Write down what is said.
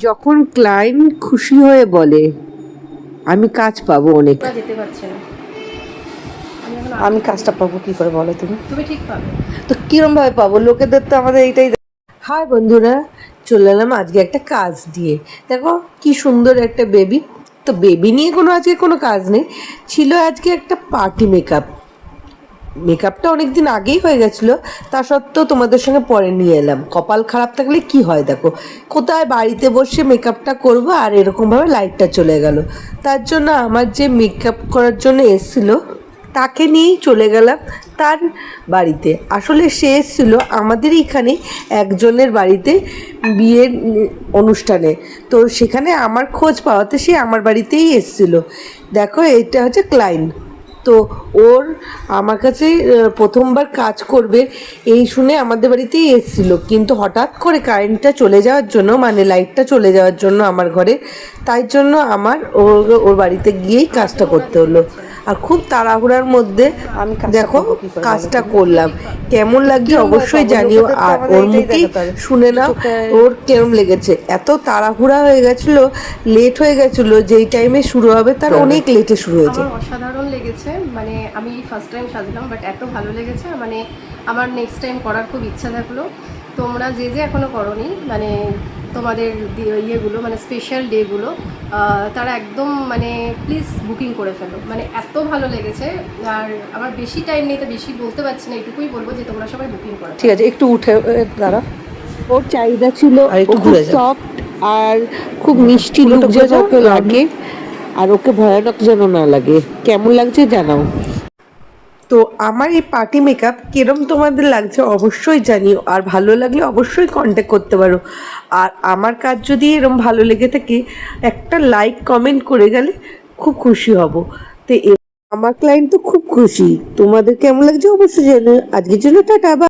যখন ক্লায়েন্ট খুশি হয়ে বলে আমি কাজ পাবো অনেক। যেতে পারছে না। আমি আমি কাজটা পাবো কি করে বলো তুমি? তুমি ঠিক পাবে। তো কিরম ভাবে পাবো? লোকেদের তো আমাদের এইটাই হাই বন্ধুরা চলে এলাম আজকে একটা কাজ দিয়ে। দেখো কি সুন্দর একটা বেবি তো বেবি নিয়ে কোনো আজকে কোনো কাজ নেই। ছিল আজকে একটা পার্টি মেকআপ মেকআপটা অনেক দিন আগেই হয়ে গেছিল, তা সত্ত্বেও তোমাদের সঙ্গে পরে নিয়ে এলাম। কপাল খারাপ থাকলে কি হয় দেখো, কোথায় বাড়িতে বসে মেকআপটা করব আর এরকমভাবে লাইটটা চলে গেল। তার জন্য আমার যে মেকআপ করার জন্য এসেছিল, তাকে নিয়েই চলে গেলাম তার বাড়িতে। আসলে সে এসেছিল আমাদের এখানে একজনের বাড়িতে বিয়ের অনুষ্ঠানে। তো সেখানে আমার খোঁজ পাওয়াতে সে আমার বাড়িতেই এসেছিল। দেখো, এটা হচ্ছে ক্লাইন্ট তো ওর আমার কাছে প্রথমবার কাজ করবে এই শুনে আমাদের বাড়িতেই এসেছিল। কিন্তু হঠাৎ করে কারেন্টটা চলে যাওয়ার জন্য মানে লাইটটা চলে যাওয়ার জন্য আমার ঘরে, তাই জন্য আমার ওর ওর বাড়িতে গিয়েই কাজটা করতে হলো। আর খুব তাড়াহুড়ার মধ্যে আমি দেখো কাজটা করলাম। কেমন লাগছে অবশ্যই জানিও। আর ওর মুখেই শুনে নাও ওর কেমন লেগেছে। এত তাড়াহুড়া হয়ে গেছিল লেট হয়ে গেছিল যেই টাইমে শুরু হবে তার অনেক লেটে শুরু হয়েছে। অসাধারণ লেগেছে মানে আমি ফার্স্ট টাইম সাজলাম বাট এত ভালো লেগেছে মানে আমার নেক্সট টাইম করার খুব ইচ্ছা থাকল। তোমরা যে যে এখনও করনি মানে তোমাদের ইয়েগুলো মানে স্পেশাল ডেগুলো তারা একদম মানে প্লিজ বুকিং করে ফেলো। মানে এত ভালো লেগেছে আর আমার বেশি টাইম নেই তো বেশি বলতে পারছি না এটুকুই বলব যে তোমরা সবাই বুকিং করো। ঠিক আছে একটু উঠে দাঁড়া। ওর চাহিদা ছিল আর খুব সফট আর খুব মিষ্টি লোক যেন লাগে আর ওকে ভয়ানক যেন না লাগে। কেমন লাগছে জানাও। তো আমার এই পার্টি মেকআপ কিরম তোমাদের লাগছে অবশ্যই জানিও। আর ভালো লাগলে অবশ্যই কন্ট্যাক্ট করতে পারো। আর আমার কাজ যদি এরম ভালো লেগে থাকে, একটা লাইক কমেন্ট করে গেলে খুব খুশি হব। তো আমার ক্লায়েন্ট তো খুব খুশি। তোমাদের কেমন লাগছে অবশ্যই জানিও। আজকের জন্য টাটা